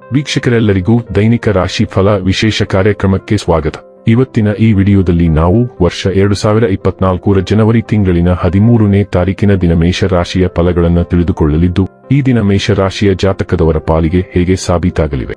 ವೀಕ್ಷಕರೆಲ್ಲರಿಗೂ ದೈನಿಕ ರಾಶಿ ಫಲ ವಿಶೇಷ ಕಾರ್ಯಕ್ರಮಕ್ಕೆ ಸ್ವಾಗತ. ಇವತ್ತಿನ ಈ ವಿಡಿಯೋದಲ್ಲಿ ನಾವು ವರ್ಷ ಎರಡು ಸಾವಿರ ಇಪ್ಪತ್ನಾಲ್ಕರ ಜನವರಿ ತಿಂಗಳಿನ ಹದಿಮೂರನೇ ತಾರೀಕಿನ ದಿನ ಮೇಷರಾಶಿಯ ಫಲಗಳನ್ನು ತಿಳಿದುಕೊಳ್ಳಲಿದ್ದು, ಈ ದಿನ ಮೇಷರಾಶಿಯ ಜಾತಕದವರ ಪಾಲಿಗೆ ಹೇಗೆ ಸಾಬೀತಾಗಲಿವೆ?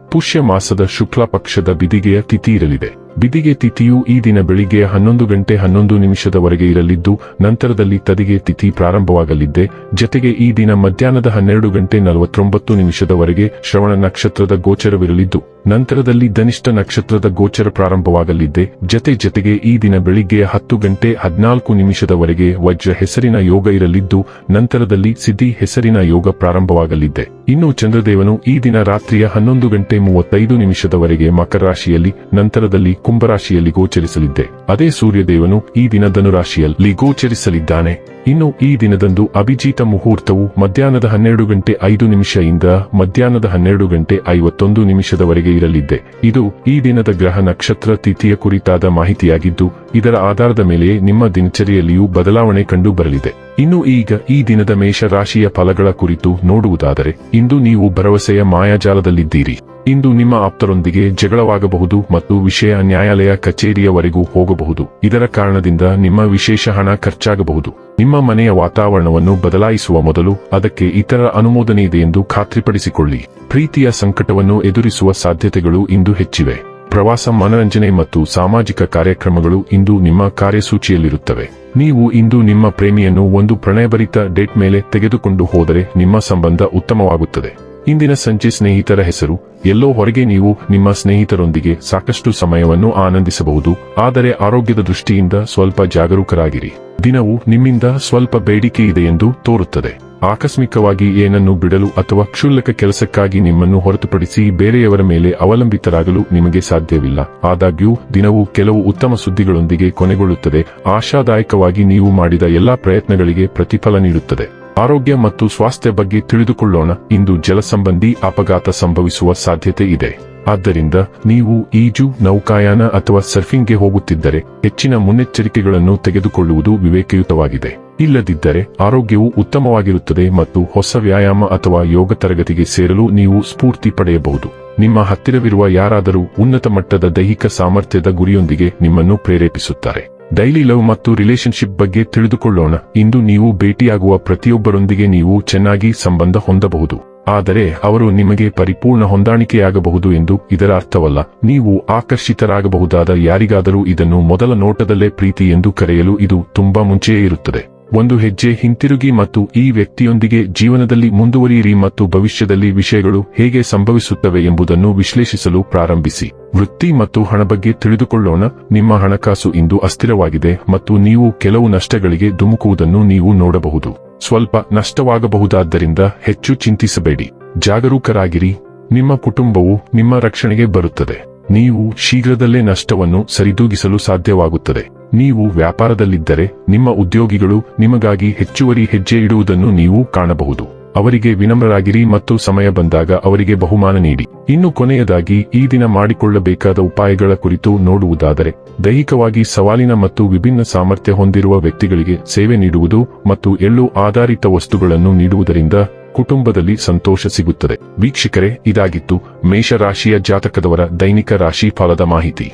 ಪುಷ್ಯ ಮಾಸದ ಶುಕ್ಲ ಪಕ್ಷದ ಬಿದಿಗೆಯ ತಿಥಿ ಇರಲಿದೆ ಬಿದಿಗೆ ತಿಥಿಯು ಈ ದಿನ ಬೆಳಿಗ್ಗೆ ಹನ್ನೊಂದು ಗಂಟೆ ಹನ್ನೊಂದು ನಿಮಿಷದವರೆಗೆ ಇರಲಿದ್ದು, ನಂತರದಲ್ಲಿ ತದಿಗೆ ತಿಥಿ ಪ್ರಾರಂಭವಾಗಲಿದ್ದೆ. ಜತೆಗೆ ಈ ದಿನ ಮಧ್ಯಾಹ್ನದ ಹನ್ನೆರಡು ಗಂಟೆ ನಲವತ್ತೊಂಬತ್ತು ನಿಮಿಷದವರೆಗೆ ಶ್ರವಣ ನಕ್ಷತ್ರದ ಗೋಚರವಿರಲಿದ್ದು, ನಂತರದಲ್ಲಿ ಧನಿಷ್ಠ ನಕ್ಷತ್ರದ ಗೋಚರ ಪ್ರಾರಂಭವಾಗಲಿದ್ದೆ. ಜತೆ ಜತೆಗೆ ಈ ದಿನ ಬೆಳಿಗ್ಗೆ ಹತ್ತು ಗಂಟೆ ಹದಿನಾಲ್ಕು ನಿಮಿಷದವರೆಗೆ ವಜ್ರ ಹೆಸರಿನ ಯೋಗ ಇರಲಿದ್ದು, ನಂತರದಲ್ಲಿ ಸಿದ್ಧಿ ಹೆಸರಿನ ಯೋಗ ಪ್ರಾರಂಭವಾಗಲಿದ್ದೆ. ಇನ್ನು ಚಂದ್ರದೇವನು ಈ ದಿನ ರಾತ್ರಿಯ ಹನ್ನೊಂದು ಗಂಟೆ ಮೂವತ್ತೈದು ನಿಮಿಷದವರೆಗೆ ಮಕರ ರಾಶಿಯಲ್ಲಿ ನಂತರದಲ್ಲಿ ಕುಂಭರಾಶಿಯಲ್ಲಿ ಗೋಚರಿಸಲಿದ್ದೆ. ಅದೇ ಸೂರ್ಯದೇವನು ಈ ದಿನ ಧನುರಾಶಿಯಲ್ಲಿ ಗೋಚರಿಸಲಿದ್ದಾನೆ. ಇನ್ನು ಈ ದಿನದಂದು ಅಭಿಜೀತ ಮುಹೂರ್ತವು ಮಧ್ಯಾಹ್ನದ ಹನ್ನೆರಡು ಗಂಟೆ ಐದು ನಿಮಿಷದಿಂದ ಮಧ್ಯಾಹ್ನದ ಹನ್ನೆರಡು ಗಂಟೆ ಐವತ್ತೊಂದು ನಿಮಿಷದವರೆಗೆ ಇರಲಿದ್ದೆ. ಇದು ಈ ದಿನದ ಗ್ರಹ ನಕ್ಷತ್ರ ತಿಥಿಯ ಕುರಿತಾದ ಮಾಹಿತಿಯಾಗಿದ್ದು, ಇದರ ಆಧಾರದ ಮೇಲೆ ನಿಮ್ಮ ದಿನಚರಿಯಲ್ಲಿಯೂ ಬದಲಾವಣೆ ಕಂಡು ಬರಲಿದೆ ಇನ್ನು ಈಗ ಈ ದಿನದ ಮೇಷ ರಾಶಿಯ ಫಲಗಳ ಕುರಿತು ನೋಡುವುದಾದರೆ, ಇಂದು ನೀವು ಭರವಸೆಯ ಮಾಯಾಜಾಲದಲ್ಲಿದ್ದೀರಿ. ಇಂದು ನಿಮ್ಮ ಆಪ್ತರೊಂದಿಗೆ ಜಗಳವಾಗಬಹುದು ಮತ್ತು ವಿಷಯ ನ್ಯಾಯಾಲಯ ಕಚೇರಿಯವರೆಗೂ ಹೋಗಬಹುದು. ಇದರ ಕಾರಣದಿಂದ ನಿಮ್ಮ ವಿಶೇಷ ಹಣ ಖರ್ಚಾಗಬಹುದು. ನಿಮ್ಮ ಮನೆಯ ವಾತಾವರಣವನ್ನು ಬದಲಾಯಿಸುವ ಮೊದಲು ಅದಕ್ಕೆ ಇತರ ಅನುಮೋದನೆ ಇದೆ ಎಂದು ಖಾತ್ರಿಪಡಿಸಿಕೊಳ್ಳಿ. ಪ್ರೀತಿಯ ಸಂಕಟವನ್ನು ಎದುರಿಸುವ ಸಾಧ್ಯತೆಗಳು ಇಂದು ಹೆಚ್ಚಿವೆ. ಪ್ರವಾಸ ಮನರಂಜನೆ ಮತ್ತು ಸಾಮಾಜಿಕ ಕಾರ್ಯಕ್ರಮಗಳು ಇಂದು ನಿಮ್ಮ ಕಾರ್ಯಸೂಚಿಯಲ್ಲಿರುತ್ತವೆ. ನೀವು ಇಂದು ನಿಮ್ಮ ಪ್ರೇಮಿಯನ್ನು ಒಂದು ಪ್ರಣಯಭರಿತ ಡೇಟ್ ಮೇಲೆ ತೆಗೆದುಕೊಂಡು ಹೋದರೆ ನಿಮ್ಮ ಸಂಬಂಧ ಉತ್ತಮವಾಗುತ್ತದೆ. ಇಂದಿನ ಸಂಜೆ ಸ್ನೇಹಿತರ ಹೆಸರು. ಎಲ್ಲೋ ಹೊರಗೆ ನೀವು ನಿಮ್ಮ ಸ್ನೇಹಿತರೊಂದಿಗೆ ಸಾಕಷ್ಟು ಸಮಯವನ್ನು ಆನಂದಿಸಬಹುದು. ಆದರೆ ಆರೋಗ್ಯದ ದೃಷ್ಟಿಯಿಂದ ಸ್ವಲ್ಪ ಜಾಗರೂಕರಾಗಿರಿ. ದಿನವು ನಿಮ್ಮಿಂದ ಸ್ವಲ್ಪ ಬೇಡಿಕೆ ಇದೆ ಎಂದು ತೋರುತ್ತದೆ. ಆಕಸ್ಮಿಕವಾಗಿ ಏನನ್ನು ಬಿಡಲು ಅಥವಾ ಕ್ಷುಲ್ಲಕ ಕೆಲಸಕ್ಕಾಗಿ ನಿಮ್ಮನ್ನು ಹೊರತುಪಡಿಸಿ ಬೇರೆಯವರ ಮೇಲೆ ಅವಲಂಬಿತರಾಗಲು ನಿಮಗೆ ಸಾಧ್ಯವಿಲ್ಲ. ಆದಾಗ್ಯೂ, ದಿನವು ಕೆಲವು ಉತ್ತಮ ಸುದ್ದಿಗಳೊಂದಿಗೆ ಕೊನೆಗೊಳ್ಳುತ್ತದೆ. ಆಶಾದಾಯಕವಾಗಿ ನೀವು ಮಾಡಿದ ಎಲ್ಲಾ ಪ್ರಯತ್ನಗಳಿಗೆ ಪ್ರತಿಫಲ ನೀಡುತ್ತದೆ. ಆರೋಗ್ಯ ಮತ್ತು ಸ್ವಾಸ್ಥ್ಯ ಬಗ್ಗೆ ತಿಳಿದುಕೊಳ್ಳೋಣ. ಇಂದು ಜಲಸಂಬಂಧಿ ಅಪಘಾತ ಸಂಭವಿಸುವ ಸಾಧ್ಯತೆ ಇದೆ. ಆದ್ದರಿಂದ ನೀವು ಈಜು, ನೌಕಾಯಾನ ಅಥವಾ ಸರ್ಫಿಂಗ್ಗೆ ಹೋಗುತ್ತಿದ್ದರೆ ಹೆಚ್ಚಿನ ಮುನ್ನೆಚ್ಚರಿಕೆಗಳನ್ನು ತೆಗೆದುಕೊಳ್ಳುವುದು ವಿವೇಕಯುತವಾಗಿದೆ. ಇಲ್ಲದಿದ್ದರೆ ಆರೋಗ್ಯವು ಉತ್ತಮವಾಗಿರುತ್ತದೆ ಮತ್ತು ಹೊಸ ವ್ಯಾಯಾಮ ಅಥವಾ ಯೋಗ ತರಗತಿಗೆ ಸೇರಲು ನೀವು ಸ್ಫೂರ್ತಿ ಪಡೆಯಬಹುದು. ನಿಮ್ಮ ಹತ್ತಿರವಿರುವ ಯಾರಾದರೂ ಉನ್ನತ ಮಟ್ಟದ ದೈಹಿಕ ಸಾಮರ್ಥ್ಯದ ಗುರಿಯೊಂದಿಗೆ ನಿಮ್ಮನ್ನು ಪ್ರೇರೇಪಿಸುತ್ತಾರೆ. ಡೈಲಿ ಲವ್ ಮತ್ತು ರಿಲೇಶನ್ಶಿಪ್ ಬಗ್ಗೆ ತಿಳಿದುಕೊಳ್ಳೋಣ. ಇಂದು ನೀವು ಭೇಟಿಯಾಗುವ ಪ್ರತಿಯೊಬ್ಬರೊಂದಿಗೆ ನೀವು ಚೆನ್ನಾಗಿ ಸಂಬಂಧ ಹೊಂದಬಹುದು. ಆದರೆ ಅವರು ನಿಮಗೆ ಪರಿಪೂರ್ಣ ಹೊಂದಾಣಿಕೆಯಾಗಬಹುದು ಎಂದು ಇದರ ಅರ್ಥವಲ್ಲ. ನೀವು ಆಕರ್ಷಿತರಾಗಬಹುದಾದ ಯಾರಿಗಾದರೂ ಇದನ್ನು ಮೊದಲ ನೋಟದಲ್ಲೇ ಪ್ರೀತಿ ಎಂದು ಕರೆಯಲು ಇದು ತುಂಬಾ ಮುಂಚೆಯೇ ಇರುತ್ತದೆ. ಒಂದು ಹೆಜ್ಜೆ ಹಿಂತಿರುಗಿ ಮತ್ತು ಈ ವ್ಯಕ್ತಿಯೊಂದಿಗೆ ಜೀವನದಲ್ಲಿ ಮುಂದುವರಿಯಿರಿ ಮತ್ತು ಭವಿಷ್ಯದಲ್ಲಿ ವಿಷಯಗಳು ಹೇಗೆ ಸಂಭವಿಸುತ್ತವೆ ಎಂಬುದನ್ನು ವಿಶ್ಲೇಷಿಸಲು ಪ್ರಾರಂಭಿಸಿ. ವೃತ್ತಿ ಮತ್ತು ಹಣ ಬಗ್ಗೆ ತಿಳಿದುಕೊಳ್ಳೋಣ. ನಿಮ್ಮ ಹಣಕಾಸು ಇಂದು ಅಸ್ಥಿರವಾಗಿದೆ ಮತ್ತು ನೀವು ಕೆಲವು ನಷ್ಟಗಳಿಗೆ ಧುಮುಕುವುದನ್ನು ನೀವು ನೋಡಬಹುದು. ಸ್ವಲ್ಪ ನಷ್ಟವಾಗಬಹುದಾದ್ದರಿಂದ ಹೆಚ್ಚು ಚಿಂತಿಸಬೇಡಿ. ಜಾಗರೂಕರಾಗಿರಿ. ನಿಮ್ಮ ಕುಟುಂಬವು ನಿಮ್ಮ ರಕ್ಷಣೆಗೆ ಬರುತ್ತದೆ. ನೀವು ಶೀಘ್ರದಲ್ಲೇ ನಷ್ಟವನ್ನು ಸರಿದೂಗಿಸಲು ಸಾಧ್ಯವಾಗುತ್ತದೆ. ನೀವು ವ್ಯಾಪಾರದಲ್ಲಿದ್ದರೆ ನಿಮ್ಮ ಉದ್ಯೋಗಿಗಳು ನಿಮಗಾಗಿ ಹೆಚ್ಚುವರಿ ಹೆಜ್ಜೆ ಇಡುವುದನ್ನು ನೀವು ಕಾಣಬಹುದು. ಅವರಿಗೆ ವಿನಮ್ರರಾಗಿರಿ ಮತ್ತು ಸಮಯ ಬಂದಾಗ ಅವರಿಗೆ ಬಹುಮಾನ ನೀಡಿ. ಇನ್ನು ಕೊನೆಯದಾಗಿ, ಈ ದಿನ ಮಾಡಿಕೊಳ್ಳಬೇಕಾದ ಉಪಾಯಗಳ ಕುರಿತು ನೋಡುವುದಾದರೆ, ದೈಹಿಕವಾಗಿ ಸವಾಲಿನ ಮತ್ತು ವಿಭಿನ್ನ ಸಾಮರ್ಥ್ಯ ಹೊಂದಿರುವ ವ್ಯಕ್ತಿಗಳಿಗೆ ಸೇವೆ ನೀಡುವುದು ಮತ್ತು ಎಳ್ಳು ಆಧಾರಿತ ವಸ್ತುಗಳನ್ನು ನೀಡುವುದರಿಂದ ಕುಟುಂಬದಲ್ಲಿ ಸಂತೋಷ ಸಿಗುತ್ತದೆ. ವೀಕ್ಷಕರೇ, ಇದಾಗಿತ್ತು ಮೇಷರಾಶಿಯ ಜಾತಕದವರ ದೈನಿಕ ರಾಶಿ ಫಲದ ಮಾಹಿತಿ.